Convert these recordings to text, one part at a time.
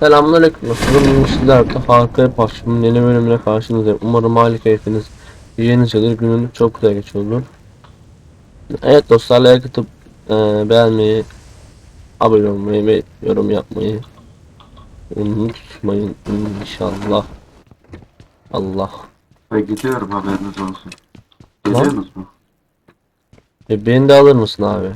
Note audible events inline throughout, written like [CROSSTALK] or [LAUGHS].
Selamünaleyküm. Bugün sizlerle harika parçamın yeni bölümüne karşınızdayım. Umarım hali keyfiniz yiyeceğinizdir. Gününüz çok güzel geçiyordur. Evet dostlar like atıp e, beğenmeyi, abone olmayı ve yorum yapmayı unutmayın inşallah. Allah. Ve gidiyorum haberiniz olsun. Geliyorsunuz mu? E, beni de alır mısın abi?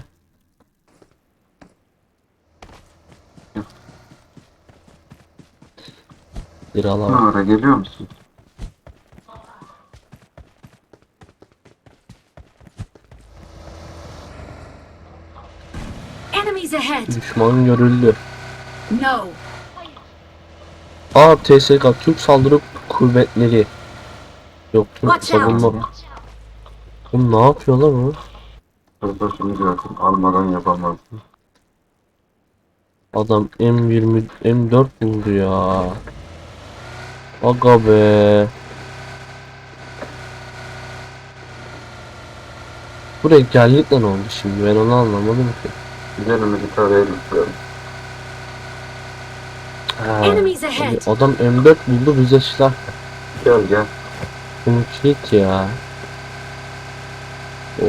Bir al abi. Ha, ara geliyor musun? Enemies ahead! Düşman görüldü. No! Aa TSK Türk Saldırı Kuvvetleri. Yok Türk Watch savunma. Oğlum ne yapıyor lan o? Burada şunu gördüm. Almadan yapamazdım. Adam M20 M4 buldu ya. Aga be. Buraya geldik de ne oldu şimdi ben onu anlamadım ki. Gidelim militariye lütfen. Ha, adam M4 buldu bize silah. Gel gel. Kumçit ya. O.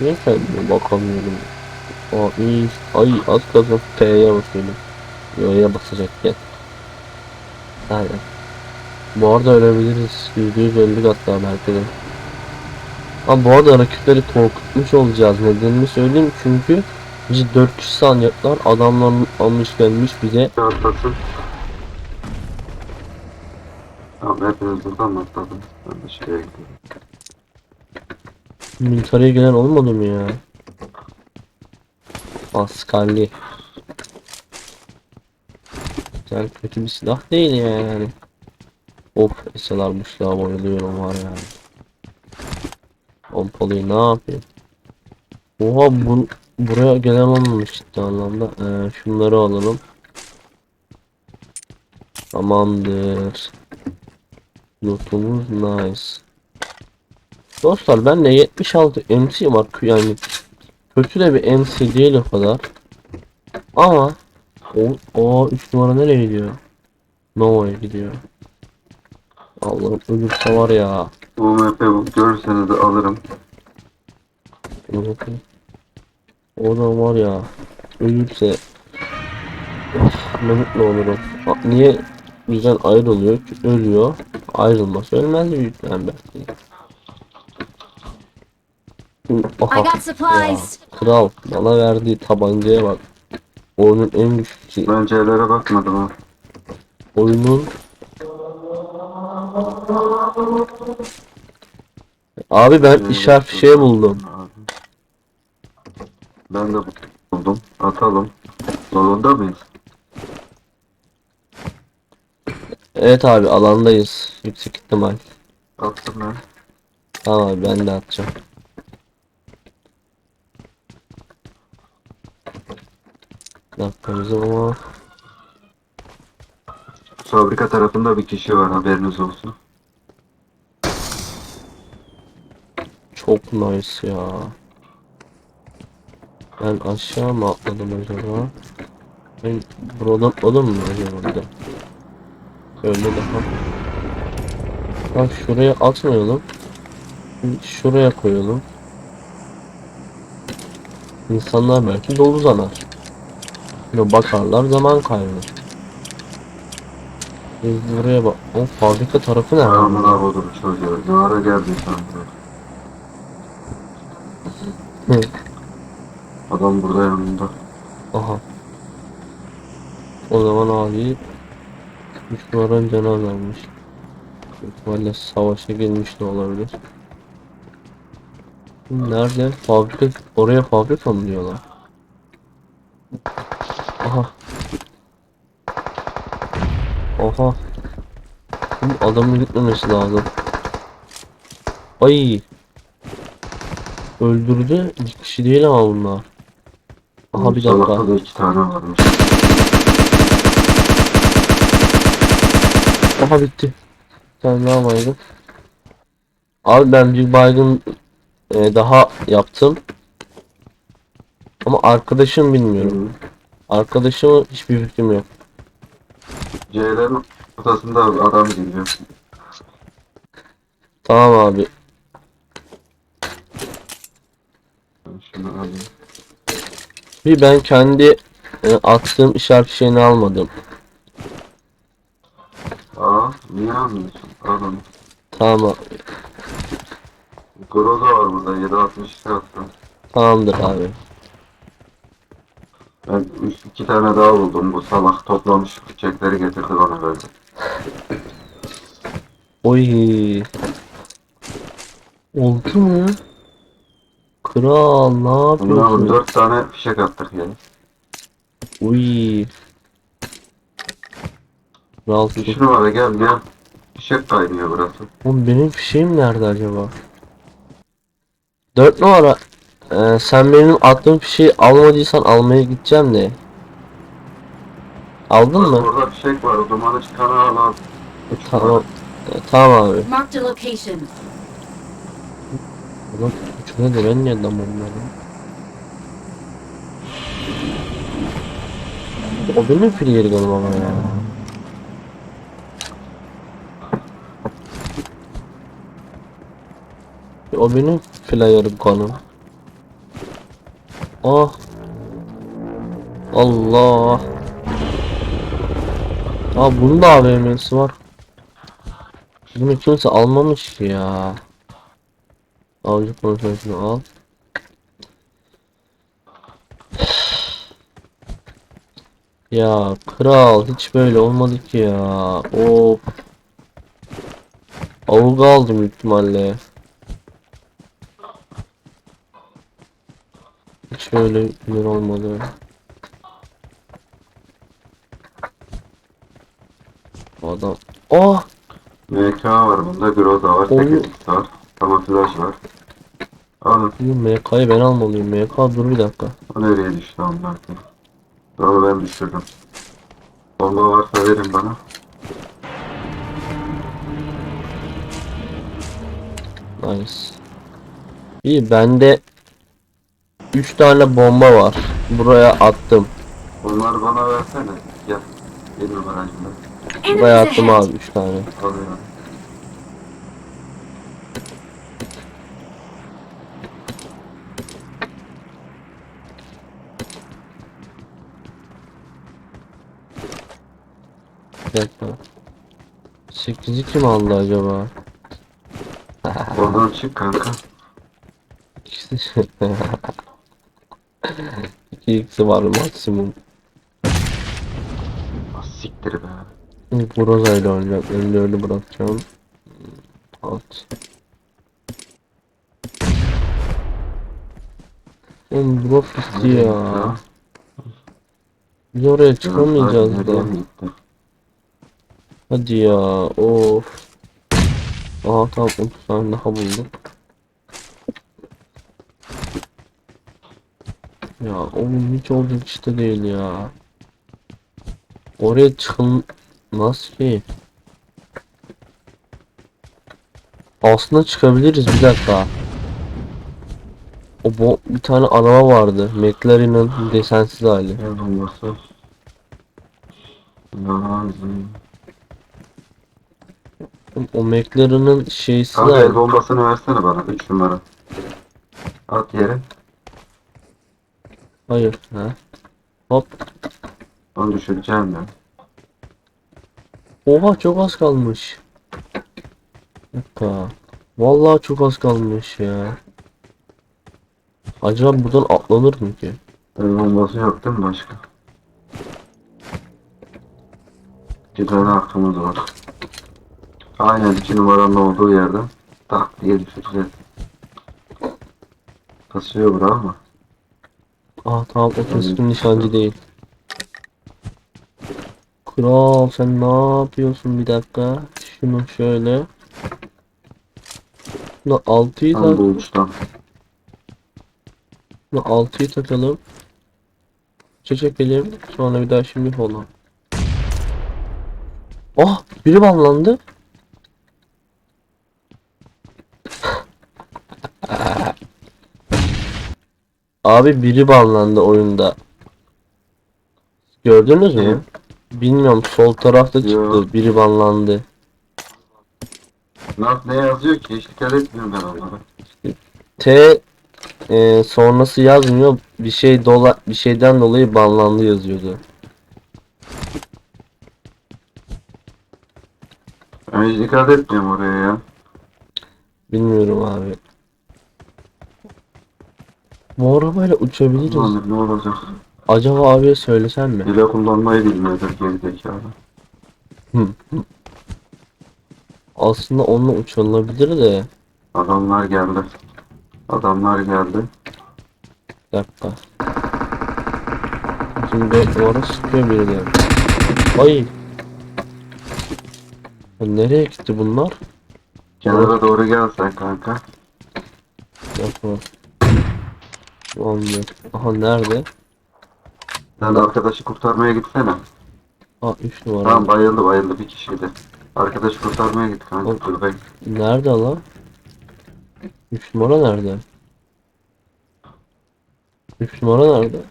Niye kendime bakamıyorum? Aa iyi. Ay az kalsın T'ye basıyordum. Yo'ya basacakken. Aynen. Bu arada ölebiliriz. Yüzde yüz öldük hatta belki de. Ama bu arada rakipleri korkutmuş olacağız. Nedenini söyleyeyim çünkü bizi 4 kişi sanacaklar. Adamlar almış gelmiş bize. Atlasın. Tamam hepiniz buradan mı atladınız? Ben de şeye gidiyorum. Militariye gelen olmadı mı ya? Askerli. Güzel kötü bir silah değil yani. Of eseler bu silaha bayılıyorum var ya. Pompalıyı ne yapayım? Oha bu buraya gelen olmamış ciddi anlamda. Ee, şunları alalım. Tamamdır. Lootumuz nice. Dostlar ben de 76 MC var yani kötü de bir MC değil o kadar. Ama o, o 3 numara nereye gidiyor? Nova'ya gidiyor. Allah'ım ölürse var ya. UMP görürseniz de alırım. Dur bakayım. O da var ya. Ölürse of, ne mutlu olurum. A- Niye bizden ayrılıyor? Ölüyor. Ayrılmaz. Ölmez büyük ihtimalle belki. Aha. Ya, kral bana verdiği tabancaya bak. Oyunun en güçlü Ben C'lere bakmadım ha. oyunun Abi ben işaret fişeği buldum. Ben de buldum. Atalım. Yolunda mıyız? Evet abi alandayız. Yüksek ihtimal. Attım ben. Tamam abi ben de atacağım. Bizim ama Fabrika tarafında bir kişi var haberiniz olsun. çok nice ya. Ben aşağı mı atladım acaba? Ben buradan atladım mı acaba bir de? Öyle daha. Bak şuraya atmayalım. Şuraya koyalım. İnsanlar belki dolu zanar. Şuna bakarlar zaman kaybı. Biz buraya bak. O fabrika tarafı nerede? Amına kodum çocuğu. Ne ara geldin sen. Adam burada yanında. Aha. O zaman abi 3 numaranın canı azalmış. Büyük ihtimalle savaşa girmiş de olabilir. Nerede? Fabrika oraya fabrika mı diyorlar? Aha. Oha. Şimdi adamın gitmemesi lazım. Ay. Öldürdü. Bir kişi değil ama bunlar. Aha bir dakika. Da iki tane varmış. Aha bitti. Tane daha baygın. Abi ben bir baygın e, daha yaptım. Ama arkadaşım bilmiyorum. Arkadaşımı hiçbir fikrim yok. C'lerin ortasında adam geliyor. Tamam abi. Şunu alayım. Bir ben kendi e, attığım işaret şeyini almadım. Aa niye almıyorsun? Adam. Tamam abi. Groza var burada 762 attım. Tamamdır abi. Ben iki tane daha buldum. Bu salak toplamış çiçekleri getirdi bana verdi. Oy. Oldu mu? Kral ne Bundan yapıyorsun? dört tane fişek attık ya. Uy. Kral Üç numara gel gel. Fişek kaynıyor burası. Oğlum benim fişeğim nerede acaba? 4 numara. Ee, sen benim attığım fişeği almadıysan almaya gideceğim de. Aldın Bak, mı? Orada fişek var. O dumanı al al. Üç Tamam. Ee, Tamam abi. Marked a location. Ulan de ben niye damladım? O benim free gun'um ama ya. O benim flyer gun'um. Ah. Allah. Aa bunun da AVM'si var. Bunu kimse almamış ya. Avcı konuşmasını al. [SIGHS] Ya kral hiç böyle olmadı ki ya. Of. Avuk aldım ihtimalle. Hiç böyle bir olmadı. Adam. Oh! MK var bunda. Groza var. Oğlum. 8 var. Kamuflaj var. Alın. MK'yı ben almalıyım. MK dur bir dakika. O nereye düştü onlar ki? Doğru ben düşürdüm. Bomba varsa verin bana. Nice. İyi bende 3 tane bomba var. Buraya attım. Onları bana versene. Gel. Bir numaracımda. Buraya attım abi 3 tane. Alıyorum. Dakika. 8'i kim aldı acaba? Oradan çık kanka. İkisi [LAUGHS] 2 x'i var maksimum. Ah, Siktir be. Groza ile oynayacağım. Önde öyle bırakacağım. Alt. Oğlum bro fisti ya. Biz oraya çıkamayacağız da. Hadi ya of. Aha tamam 30 tane daha bulduk. Ya oğlum hiç olacak işte değil ya. Oraya çıkılmaz ki. Aslında çıkabiliriz bir dakika. O bo bir tane araba vardı. McLaren'ın desensiz hali. Lazım. O McLaren'ın şeysi Kanka el bombasını versene bana 3 numara. At yere. Hayır. Ha. Hop. Onu düşüreceğim ben. Oha çok az kalmış. Dakika. Vallahi çok az kalmış ya. Acaba buradan atlanır mı ki? El bombası yok değil mi başka? Bir tane hakkımız var. Aynen 2 numaranın olduğu yerden tak diye düşüreceğiz. Kasıyor bura ama. Aa tamam o keskin nişancı değil. Kral sen ne yapıyorsun bir dakika. Şunu şöyle. Şuna 6'yı Tam tak. bu uçtan. Şuna 6'yı takalım. Çekelim. Sonra bir daha şimdi falan. Oh! Biri banlandı. Abi biri banlandı oyunda. Gördünüz mü? Bilmiyorum sol tarafta çıktı. Yok. Biri banlandı. Ne, ne yazıyor ki? Hiç dikkat etmiyorum ben onlara. T e, sonrası yazmıyor. Bir şey dola bir şeyden dolayı banlandı yazıyordu. Ben hiç dikkat etmiyorum oraya ya. Bilmiyorum abi. Bu arabayla uçabiliriz. Ulan ne olacak? Acaba abiye söylesem mi? Hile kullanmayı bilmiyordur gerizekalı. Aslında onunla uçulabilir de. Adamlar geldi. Adamlar geldi. Bir dakika. Şimdi orada sıkıyor biri de. Ay. Ya Nereye gitti bunlar? Kenara doğru gel sen kanka. Yapma. Olmuyor. Aha nerede? Sen de arkadaşı kurtarmaya gitsene. Aa 3 numara. Tamam bayıldı bayıldı bir kişiydi. Arkadaşı kurtarmaya git kanka. Oğlum. Dur bek. Nerede lan? 3 numara nerede? 3 numara nerede?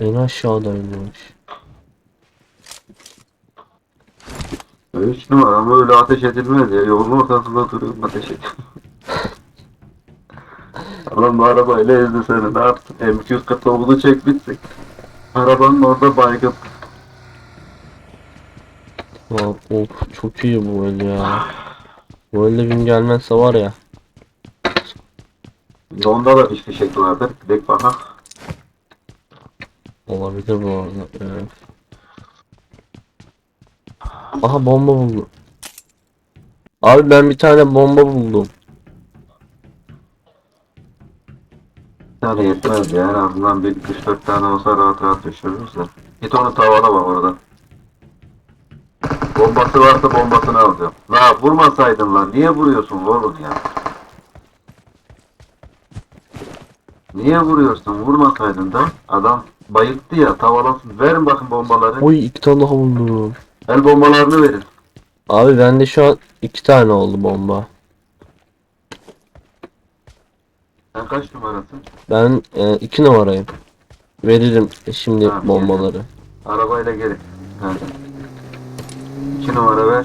En aşağıdaymış. Üç numara ama öyle ateş edilmez ya. Yolun ortasında duruyorum ateş et. Adam bu arabayla ezdi seni. Ne yaptın? M249'u çek bitsin. Arabanın orada baygın. Aa, of çok iyi bu el ya. Bu elde bin gelmezse var ya. Onda da bir fişek vardır. Gidek bakak. Olabilir bu arada. Evet. Aha bomba buldum. Abi ben bir tane bomba buldum. Tane yetmez ya. En azından bir 3-4 tane olsa rahat rahat düşürürüz de. Git onu tavana bak orada. Bombası varsa bombasını alacağım. La vurmasaydın lan. Niye vuruyorsun oğlum ya? Niye vuruyorsun? Vurmasaydın da. Adam bayılttı ya. Tavalasın. Verin bakın bombaları. Oy iki tane daha buldum. El bombalarını verin. Abi bende şu an iki tane oldu bomba. Sen kaç numarasın? Ben e, iki numarayım. Veririm şimdi Tamam, bombaları. Arabayla gelin. Hadi. 2 numara ver.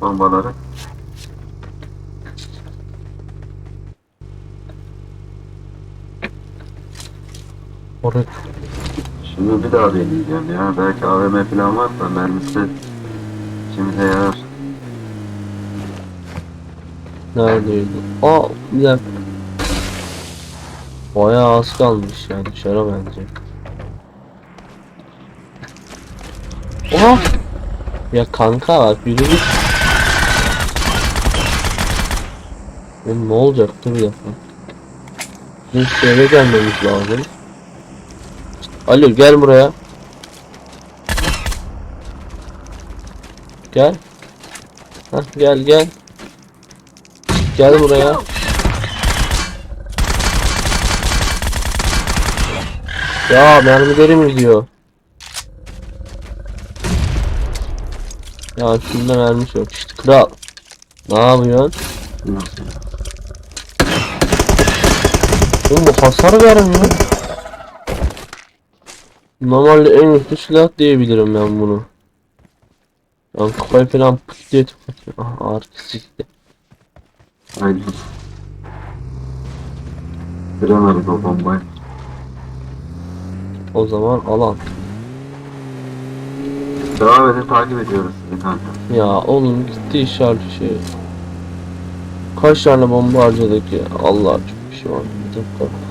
Bombaları. Oraya Şimdi bir daha deneyeceğim ya. Belki AVM falan varsa mermisi işimize yarar. neredeydi? Aa bir dakika. Bayağı az kalmış ya dışarı bence. Oha! Ya kanka bak yürü git. Oğlum ne olacak? Dur bir dakika. Bizim eve gelmemiz lazım. Alo gel buraya. Gel. Hah gel gel. Gel buraya. Ya mermilerim gidiyor. Ya şunda mermi yok işte kral. Ne yapıyorsun? Oğlum bu hasar vermiyor. Normalde en güçlü silah diyebilirim ben bunu. Yani kafayı falan pıt diye tıklatıyor. Aha arkası gitti. Aynen. Kıramadık o bombayı. O zaman alan. Devam edin takip ediyoruz sizi kanka. Ya oğlum gitti işaret şey. Kaç tane bomba harcadık ya? Allah çok bir şey var. Bir dakika.